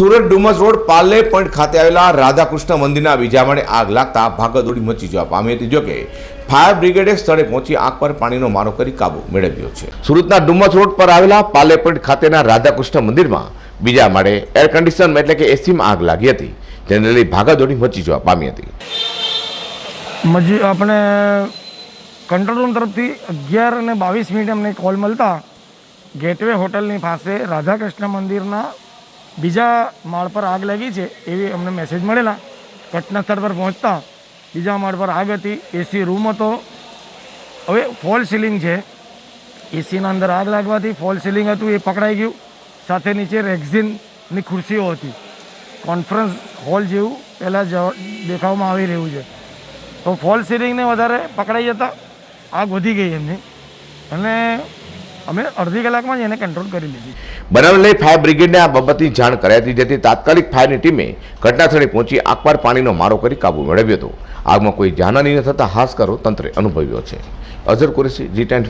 Surat Dumas road પાલે point ખાતે આવેલા રાધાકૃષ્ણ મંદિરના બીજા માળે આગ લાગતા ભાગદોડી મચી જવા પામી હતી, જોકે ફાયર બ્રિગેડે સ્થળે પહોંચી આગ પર પાણીનો મારો કરી કાબુ મેળવ્યો છે. સુરતના ડુમસ રોડ પર આવેલા પાલે પોઈન્ટ ખાતેના રાધાકૃષ્ણ મંદિરમાં બીજા માળે એર કન્ડિશન એટલે કે એસીમાં આગ લાગી હતી. જેને લઈ ભાગદોડી મચી જવા પામી હતી. મજી આપણે કંટ્રોલ રૂમ તરફથી અગિયાર અને બાવીસ મિનિટ અમને કોલ મળતા ગેટવે હોટલની પાસે રાધાકૃષ્ણ મંદિરના બીજા માળ પર આગ લાગી છે એવી અમને મેસેજ મળેલા. ઘટના સ્થળ પર પહોંચતા બીજા માળ પર આગ હતી એસી રૂમ હતો. હવે ફોલ સીલિંગ છે. એસીના અંદર આગ લાગવાથી ફોલ સીલિંગ હતું, એ પકડાઈ ગયું. સાથે નીચે રેક્ઝિનની ખુરશીઓ હતી. કોન્ફરન્સ હોલ જેવું પહેલાં જ દેખાવમાં આવી રહ્યું છે. તો ફોલ સીલિંગને વધારે પકડાઈ જતા આગ વધી ગઈ એમની. અને અમે અડધી કલાકમાં જ એને કંટ્રોલ કરી લીધી. બનાવને ફાયર બ્રિગેડને આ બાબતની જાણ કરાઈ હતી, જેથી તાત્કાલિક ફાયરની ટીમે ઘટનાસ્થળે પહોંચી આગ પાણીનો મારો કરી કાબુ મેળવ્યો હતો. આગમાં કોઈ જાનહાની ન થતાં હાશકારો તંત્રે અનુભવ્યો છે. અઝર કુરેશી, જી ટેન્ટ